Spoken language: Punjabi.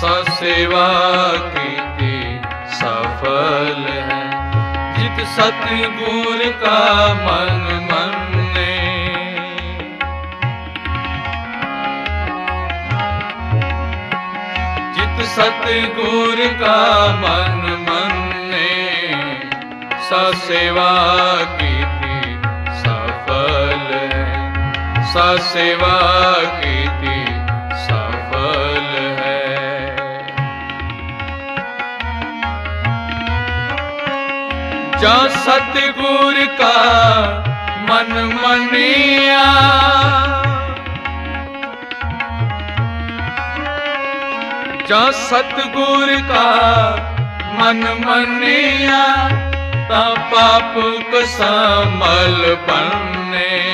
ਸਾ ਸੇਵਾ ਕੀਤੀ, ਸਫਲ ਹੈ। ਜਿਤ ਸਤਿਗੁਰ ਕਾ ਮਨ ਮੰਨੇ। ਜਿਤ ਸਤਿਗੁਰ ਕਾ ਮਨ ਮੰਨੇ, ਸਾ ਸੇਵਾ ਕੀਤੀ, ਸਫਲ ਹੈ। ਸਾ ਸੇਵਾ ਕੀਤੀ ਜਾ ਸਤਿਗੁਰ ਕਾ ਮਨ ਮੰਨਿਆ। ਜਾ ਸਤਿਗੁਰ ਕਾ ਮਨ ਮੰਨਿਆ ਤਾਂ ਪਾਪ ਕਸਮਲ ਬੰਨੇ।